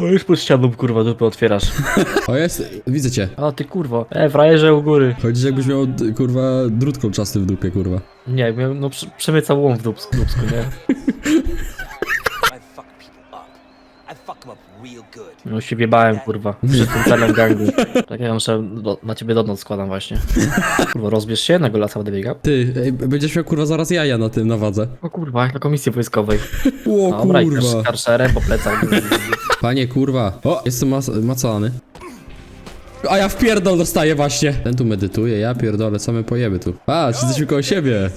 O, już pod ścianą, kurwa, dupę otwierasz. O jest, widzę cię. O, ty kurwo. E, frajerze u góry. Chodzi jakbyś miał, d- kurwa, drut kolczasty w dupie, kurwa. Nie, miał, no przy, przemycał łom w dupsku, dupsku, nie? I fuck people up. I fuck them up real good. No się wiebałem, kurwa, przed tym celem gangu. Tak ja muszę, do, na ciebie do noc składam właśnie. Kurwa, rozbierz się, na golasa będę biegał. Ty, ej, będziesz miał, kurwa, zaraz jaja na tym, na wadze. O kurwa, jak na komisji wojskowej. O, Dobra, i kurwa. też karszerem po plecach. Panie, kurwa. O, jestem mas macany. A ja w pierdol dostaję właśnie. Ten tu medytuje, ja pierdolę, same pojeby tu. Patrz, jesteśmy koło siebie.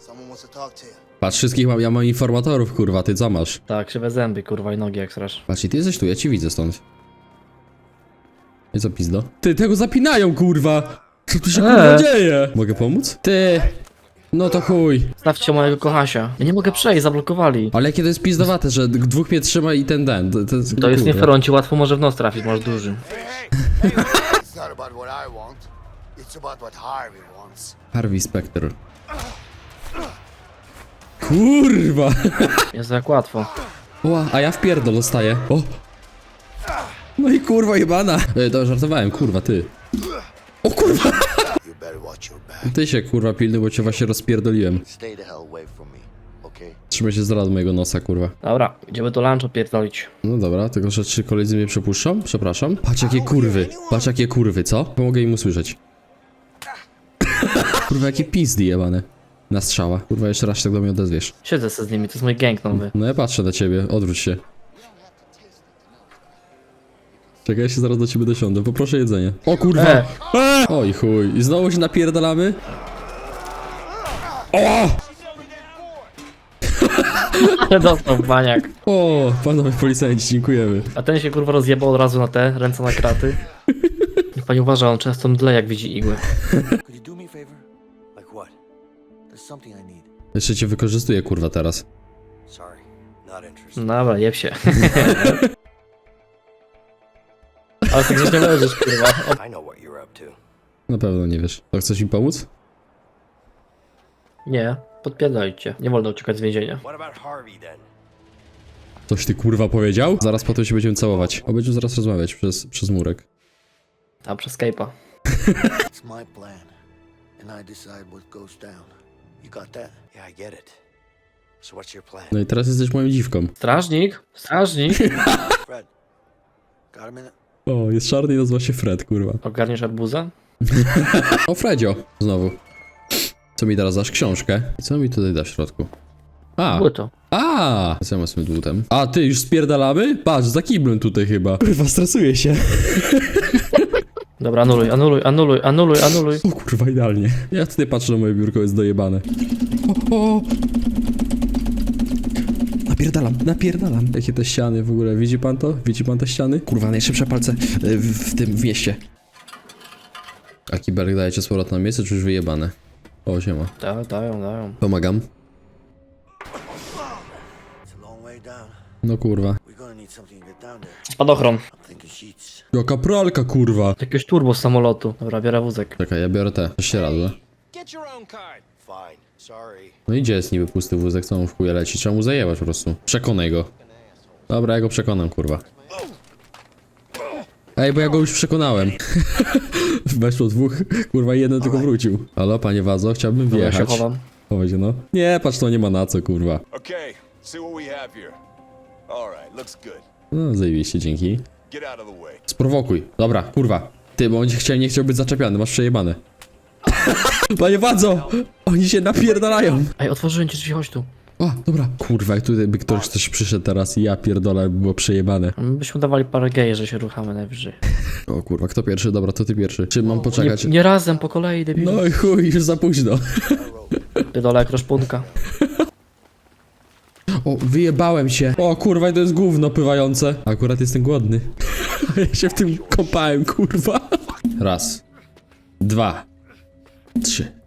Patrz, wszystkich mam, ja mam informatorów, kurwa, ty co masz? tak, krzywe zęby, kurwa, i nogi jak strasz. Patrz, i ty jesteś tu, ja ci widzę stąd. I co, pizdo? Ty, tego zapinają, kurwa! Co tu się, kurwa, Eee. dzieje? Mogę pomóc? Ty! No to chuj. Stawcie mojego kochasia. Ja nie mogę przejść, zablokowali. Ale jakie to jest pizdowate, że dwóch mnie trzyma i ten den. To, to jest, To jest nie fair, on ci łatwo może w nos trafić, masz duży. It's not about what I want. It's about what Harvey wants. Harvey Specter. Kurwa! Jest jak łatwo. Ła, a ja w pierdol dostaję. O! No i kurwa jebana. Ej, to żartowałem, kurwa, ty. O kurwa! You better watch your back. Ty się kurwa pilny, bo cię właśnie rozpierdoliłem. Stay the hell away from me, okay? Trzymaj się z rad mojego nosa, kurwa. Dobra, idziemy do lunchu pierdolić. No dobra, tylko że czy koledzy mnie przepuszczą? Przepraszam. Patrz jakie kurwy. Patrz jakie kurwy, co? Pomogę im usłyszeć. kurwa, jakie pizdy jebane. Na strzała. Kurwa, jeszcze raz się tak do mnie odezwiesz. Siedzę se z nimi, to jest mój gang nowy. No ja patrzę na ciebie, odwróć się. Czekaj, ja się zaraz do ciebie dosiądę, poproszę jedzenie. O kurwa! E. E! Oj chuj, i znowu się napierdalamy? Dostał baniak. O, panowie policjanci, dziękujemy. A ten się kurwa rozjebał od razu na te, ręce na kraty. Niech pani uważa, on często mdle jak widzi igłę. Could you do me a favor? Like what? There's something I need. Jeszcze cię wykorzystuję kurwa teraz. Sorry, not interested. Dobra, jeb się. Ale ty gdzieś nie leżysz, kurwa. O, I know what you're up to. Na pewno nie wiesz. To chcesz mi pomóc? nie, podpierdolicie. Nie wolno uciekać z więzienia. What about Harvey then? Coś ty kurwa powiedział? Zaraz potem się będziemy całować. O, będziemy zaraz rozmawiać przez, przez murek. Tam przez Skype'a. It's my plan, and I decide what goes down. You got that? Yeah, I get it. So what's your plan? No i teraz jesteś moją dziwką. Strażnik? Strażnik? Fred, got a minute? O, jest czarny i nazywa się Fred, kurwa. Ogarniesz arbuza? O, Fredzio, znowu. Co mi teraz dasz? Książkę. I co mi tutaj da w środku? A, Było to. a, co ja mam z tym dłutem? A, ty, już spierdalamy? Patrz, za kiblem tutaj chyba. Kurwa, stresuję się. Dobra, anuluj, anuluj, anuluj, anuluj, anuluj. O kurwa, idealnie. Ja tutaj patrzę na moje biurko, jest dojebane. O, o. Napierdalam, napierdalam. Jakie te ściany w ogóle, widzi pan to? Widzi pan te ściany? Kurwa, najszybsze palce y, w, w tym w mieście. A kiberek dajecie z powrotem na miejsce, czy już wyjebane? O, siema. Da, dają, dają. Pomagam. No kurwa. Spadochron. Jaka pralka, kurwa. Jakiegoś turbo z samolotu. Dobra, biorę wózek. Czekaj, ja biorę te. Fine. Sorry. No i gdzie jest niby pusty wózek, co mu w chuje leci? Trzeba mu zajebać po prostu. Przekonaj go. Dobra, ja go przekonam, kurwa. Ej, bo ja go już przekonałem. Weszło dwóch, kurwa, jeden tylko wrócił. Halo, panie Wazo, chciałbym Dobra, ja się wjechać. chowam. Chowaj się, no. Nie, patrz, to nie ma na co, kurwa. Okay, see what we have here. All right, looks good. No, zajebiście, dzięki. Get out of the way. Sprowokuj. Dobra, kurwa. Ty, bo on nie chciał, nie chciał być zaczepiany, masz przejebane. Panie Wadzo! Oni się napierdalają! Ej, otworzyłem ci drzwi, chodź tu. O, dobra. Kurwa, jak tutaj by ktoś też przyszedł teraz i ja pierdolę, by było przejebane. My byśmy dawali parę geje, że się ruchamy najwyżej. O kurwa, kto pierwszy? Dobra, to ty pierwszy. Czy mam Nie, poczekać? nie razem, po kolei, debil. No i chuj, już za późno. Pierdolę jak roszpunka. O, wyjebałem się. O kurwa, i to jest gówno pływające. Akurat jestem głodny. ja się w tym kąpałem, kurwa. Raz. Dwa. Trzy.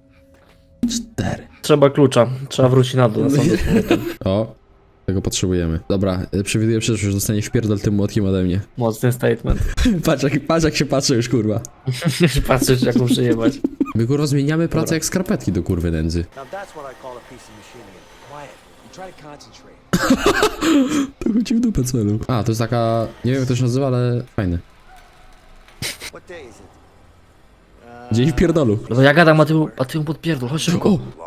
Trzeba klucza. Trzeba wrócić na dół. Na sam dół. O, tego potrzebujemy. Dobra, y, przewiduję przyszłość, dostanie wpierdol tym młotkiem ode mnie. Mocny statement. Patrz jak, patrz jak się patrzy już, kurwa. Patrzysz jak mu przyjebać. My kurwa zmieniamy pracę jak skarpetki do kurwy nędzy. Now that's what I call a piece of machinery. Quiet. And try to concentrate. To chodzi w dupę celu. A, to jest taka... Nie wiem jak to się nazywa, ale fajne. What day is it? Dzień w pierdolu. No to ja gadam, a ty, a ty mu podpierdol, chodź szybko. O!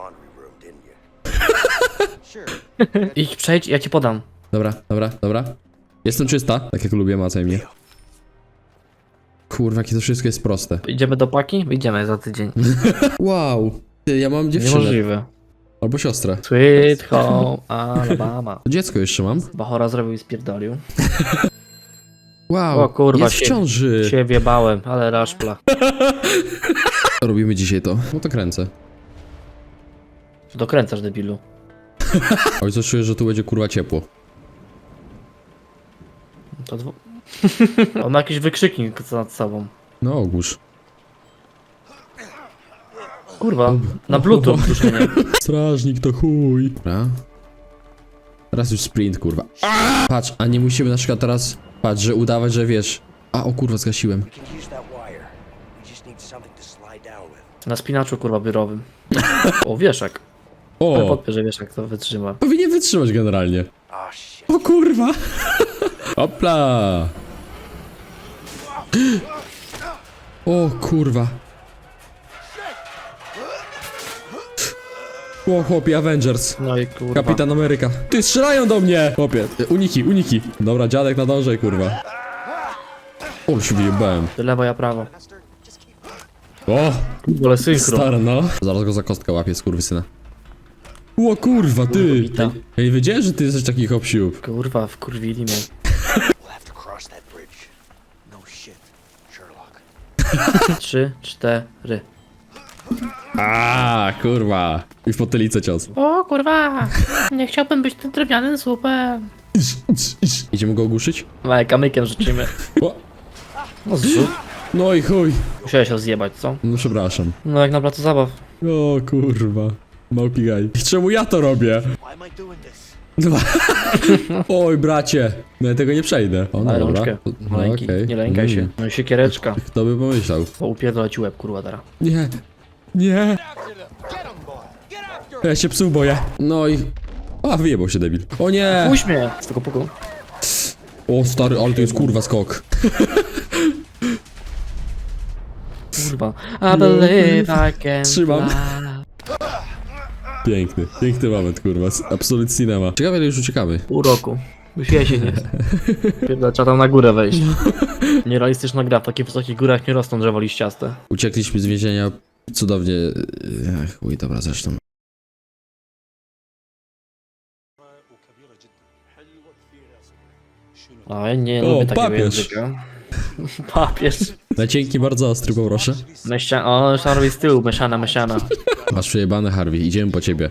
Idź, przejdź, ja ci podam. Dobra, dobra, dobra. Jestem czysta, tak jak lubię, macaj mnie. Kurwa, jakie to wszystko jest proste. Idziemy do paki? Idziemy za tydzień. Wow. Ty, ja mam dziewczynę. Niemożliwe. Albo siostrę. Sweet home Alabama. Dziecko jeszcze mam. Bachora zrobił i spierdolił. Wow. O kurwa, jest w się- ciąży. Się wjebałem, ale raszpla. Robimy dzisiaj to. No to kręcę. Dokręcasz debilu. Oj, coś czuję, że tu będzie kurwa ciepło. To dwu... On ma jakiś wykrzyknik nad sobą. No ogórz. Kurwa, na bluetooth duszenie. Strażnik to chuj. Dobra. Teraz już sprint, kurwa. Patrz, a nie musimy na przykład teraz... Patrz, że udawać, że wiesz... A, o kurwa, zgasiłem. Na spinaczu kurwa biurowym. O, wieszak. Ale O! podpię, że wieszak to wytrzyma. Powinien wytrzymać generalnie. Oh shit. O kurwa! Hopla! O kurwa. O chłopie, Avengers. No i kurwa. Kapitan Ameryka. Ty strzelają do mnie! Chłopie, y, uniki, uniki. Dobra, dziadek nadążaj, kurwa. O, się wyjebałem. Ty lewo, ja prawo. O, W ogóle synchro. stary, no. Zaraz go za kostkę łapię, skurwysyna. O kurwa, ty! Wita. Ja nie wiedziałem, że ty jesteś taki hop Kurwa, wkurwili mnie. We'll have to cross that bridge. No shit. Sherlock. Trzy, cztery. A, kurwa. I w potylicę cios. O kurwa, nie chciałbym być tym drewnianym słupem. Idziemy go ogłuszyć? No, kamykiem życzymy. O, No zrzut. no i chuj. Musiałeś rozjebać, co? No przepraszam. No jak na placu zabaw. O kurwa. Małpi. I czemu ja to robię? Oj, bracie. No ja tego nie przejdę. O, no Ale dobra. rączkę. No, Maleńki, okej. nie lękaj się. Mm. No i siekiereczka. Kto by pomyślał? Bo upierdolę ci łeb, kurwa, teraz. Nie. Nie. Ja się psów boję. No i... A, wyjebał się debil. O nie! Puść mnie! Z tego puku. O stary, ale to jest kurwa skok. Kurwa. I believe I can Trzymam. fly. Piękny, piękny moment, kurwa. Absolut cinema. Ciekawe, ile już uciekamy. Pół roku. Już jesień jest. Pierdolę, trzeba tam na górę wejść. Nierealistyczna gra, w takich wysokich górach nie rosną drzewa liściaste. Uciekliśmy z więzienia cudownie. Ach, uj, dobra, zresztą. A ja nie O, lubię takiego papież. języka. Papież. Na cienki bardzo ostry, poproszę. Meścia... O, robić z tyłu, mieszana, mieszana. Masz przejebane, Harvey, idziemy po ciebie.